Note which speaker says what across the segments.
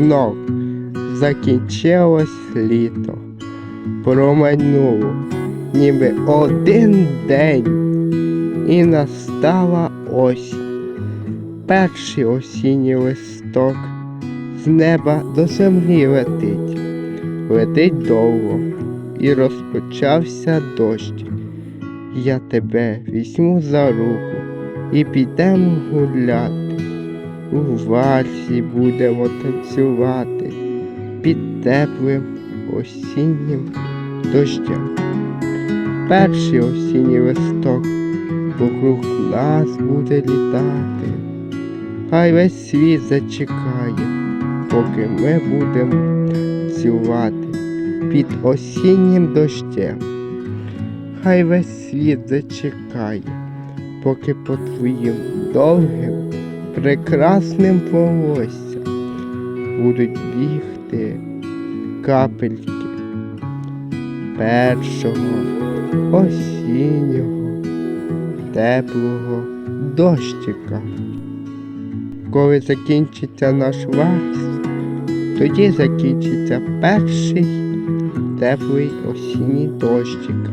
Speaker 1: знов закінчилось літо, промайнуло, ніби один день, і настала осінь. Перший осінній листок з неба до землі летить, летить довго, і розпочався дощ. Я тебе візьму за руку і підемо гуляти. У вальсі будемо танцювати під теплим осіннім дощем. Перший осінній листок вокруг нас буде літати. Хай весь світ зачекає, поки ми будемо танцювати під осіннім дощем. Хай весь світ зачекає, поки по твоїм довгим, прекрасним волоссям будуть бігти капельки першого осіннього теплого дощика. Коли закінчиться наш вальс, тоді закінчиться перший теплий осінній дощик.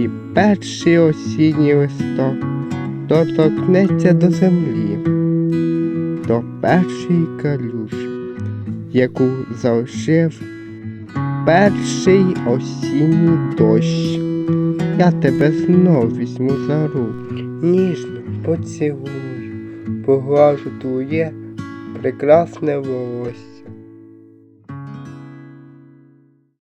Speaker 1: І перший осінній листок доторкнеться до землі, до першої калюші, яку залишив перший осінній дощ. Я тебе знов візьму за руку, ніжно поцілую, поглажу твоє прекрасне волосся.